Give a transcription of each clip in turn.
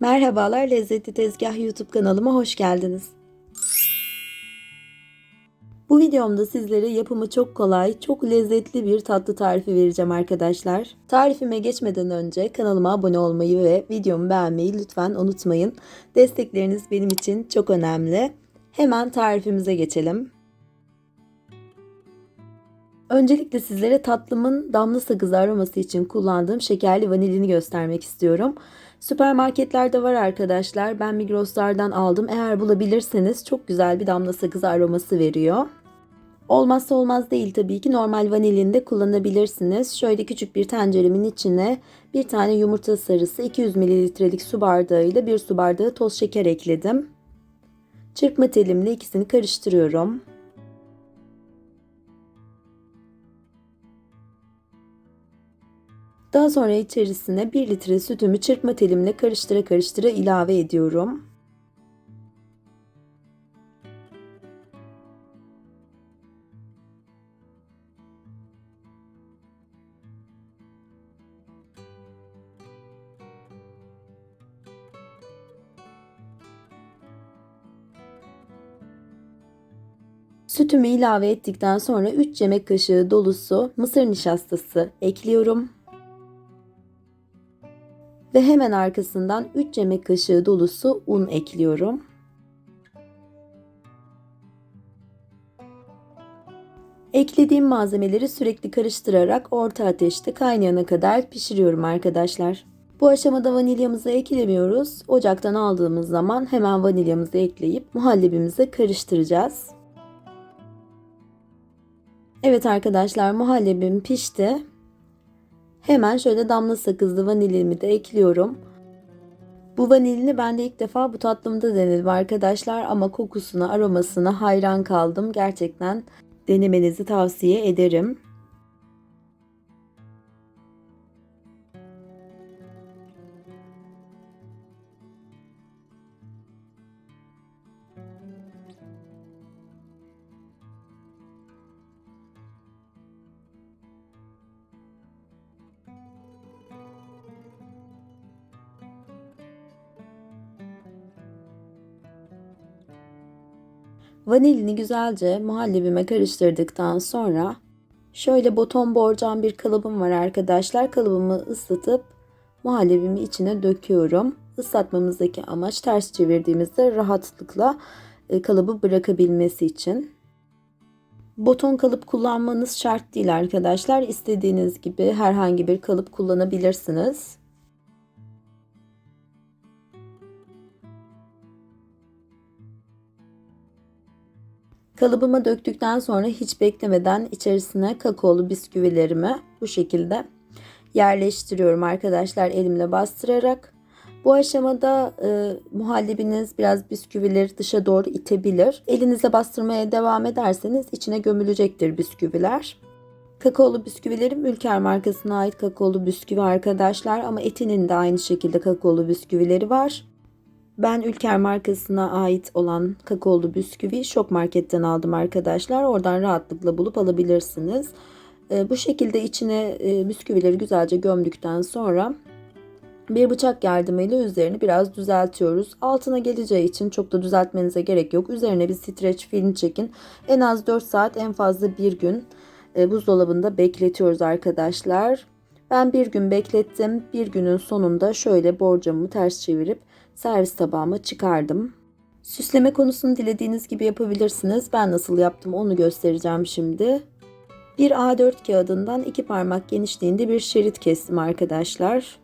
Merhabalar Lezzetli Tezgah YouTube kanalıma hoş geldiniz. Bu videomda sizlere yapımı çok kolay, çok lezzetli bir tatlı tarifi vereceğim arkadaşlar. Tarifime geçmeden önce kanalıma abone olmayı ve videomu beğenmeyi lütfen unutmayın. Destekleriniz benim için çok önemli. Hemen tarifimize geçelim. Öncelikle sizlere tatlımın damla sakızı aroması için kullandığım şekerli vanilini göstermek istiyorum. Süpermarketlerde var arkadaşlar. Ben Migros'lardan aldım. Eğer bulabilirseniz çok güzel bir damla sakızı aroması veriyor. Olmazsa olmaz değil tabii ki. Normal vanilini de kullanabilirsiniz. Şöyle küçük bir tenceremin içine bir tane yumurta sarısı 200 mililitrelik su bardağıyla bir su bardağı toz şeker ekledim. Çırpma telimle ikisini karıştırıyorum. Daha sonra içerisine 1 litre sütümü çırpma telimle karıştıra karıştıra ilave ediyorum. Sütümü ilave ettikten sonra 3 yemek kaşığı dolusu mısır nişastası ekliyorum. Ve hemen arkasından 3 yemek kaşığı dolusu un ekliyorum. Eklediğim malzemeleri sürekli karıştırarak orta ateşte kaynayana kadar pişiriyorum arkadaşlar. Bu aşamada vanilyamızı eklemiyoruz. Ocaktan aldığımız zaman hemen vanilyamızı ekleyip muhallebimize karıştıracağız. Evet arkadaşlar muhallebim pişti. Hemen şöyle damla sakızlı vanilimi de ekliyorum. Bu vanilini ben de ilk defa bu tatlımda denedim arkadaşlar ama kokusuna, aromasına hayran kaldım. Gerçekten denemenizi tavsiye ederim. Vanilini güzelce muhallebime karıştırdıktan sonra şöyle boton borcam bir kalıbım var arkadaşlar. Kalıbımı ıslatıp muhallebimi içine döküyorum. Islatmamızdaki amaç ters çevirdiğimizde rahatlıkla e, kalıbı bırakabilmesi için. Boton kalıp kullanmanız şart değil arkadaşlar. İstediğiniz gibi herhangi bir kalıp kullanabilirsiniz. Kalıbıma döktükten sonra hiç beklemeden içerisine kakaolu bisküvilerimi bu şekilde yerleştiriyorum arkadaşlar elimle bastırarak. Bu aşamada e, muhallebiniz biraz bisküvileri dışa doğru itebilir. Elinizle bastırmaya devam ederseniz içine gömülecektir bisküviler. Kakaolu bisküvilerim Ülker markasına ait kakaolu bisküvi arkadaşlar ama etinin de aynı şekilde kakaolu bisküvileri var. Ben Ülker markasına ait olan kakaolu bisküvi şok marketten aldım arkadaşlar. Oradan rahatlıkla bulup alabilirsiniz. E, bu şekilde içine e, bisküvileri güzelce gömdükten sonra bir bıçak yardımıyla üzerini biraz düzeltiyoruz. Altına geleceği için çok da düzeltmenize gerek yok. Üzerine bir streç film çekin. En az 4 saat en fazla bir gün e, buzdolabında bekletiyoruz arkadaşlar. Ben bir gün beklettim. Bir günün sonunda şöyle borcamımı ters çevirip servis tabağıma çıkardım. Süsleme konusunu dilediğiniz gibi yapabilirsiniz. Ben nasıl yaptım onu göstereceğim şimdi. Bir A4 kağıdından iki parmak genişliğinde bir şerit kestim arkadaşlar.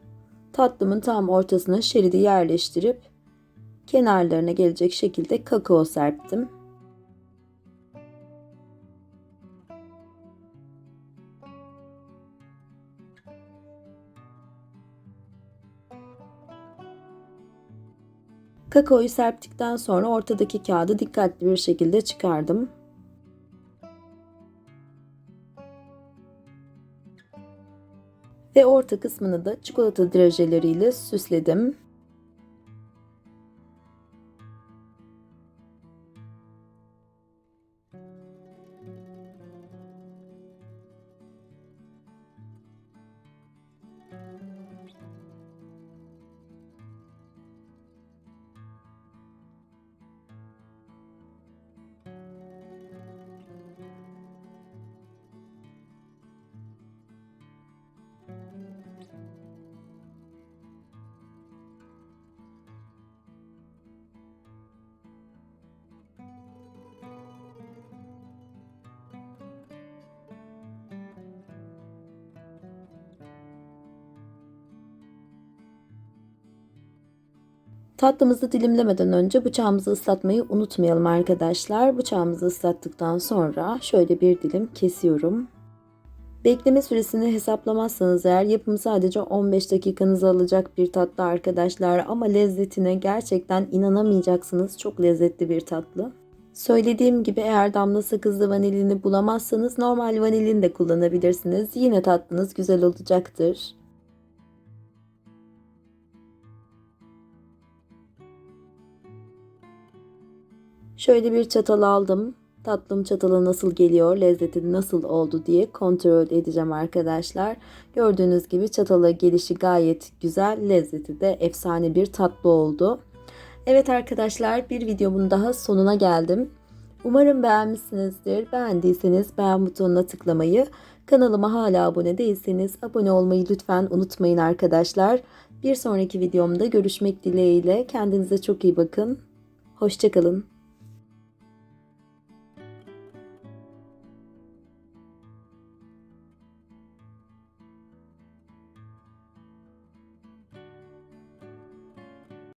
Tatlımın tam ortasına şeridi yerleştirip kenarlarına gelecek şekilde kakao serptim. Kakaoyu serptikten sonra ortadaki kağıdı dikkatli bir şekilde çıkardım. Ve orta kısmını da çikolata drajeleriyle süsledim. Tatlımızı dilimlemeden önce bıçağımızı ıslatmayı unutmayalım arkadaşlar. Bıçağımızı ıslattıktan sonra şöyle bir dilim kesiyorum. Bekleme süresini hesaplamazsanız eğer yapımı sadece 15 dakikanızı alacak bir tatlı arkadaşlar ama lezzetine gerçekten inanamayacaksınız. Çok lezzetli bir tatlı. Söylediğim gibi eğer damla sakızlı vanilini bulamazsanız normal vanilin de kullanabilirsiniz. Yine tatlınız güzel olacaktır. Şöyle bir çatal aldım. Tatlım çatala nasıl geliyor, lezzeti nasıl oldu diye kontrol edeceğim arkadaşlar. Gördüğünüz gibi çatala gelişi gayet güzel, lezzeti de efsane bir tatlı oldu. Evet arkadaşlar bir videomun daha sonuna geldim. Umarım beğenmişsinizdir. Beğendiyseniz beğen butonuna tıklamayı, kanalıma hala abone değilseniz abone olmayı lütfen unutmayın arkadaşlar. Bir sonraki videomda görüşmek dileğiyle. Kendinize çok iyi bakın. Hoşçakalın.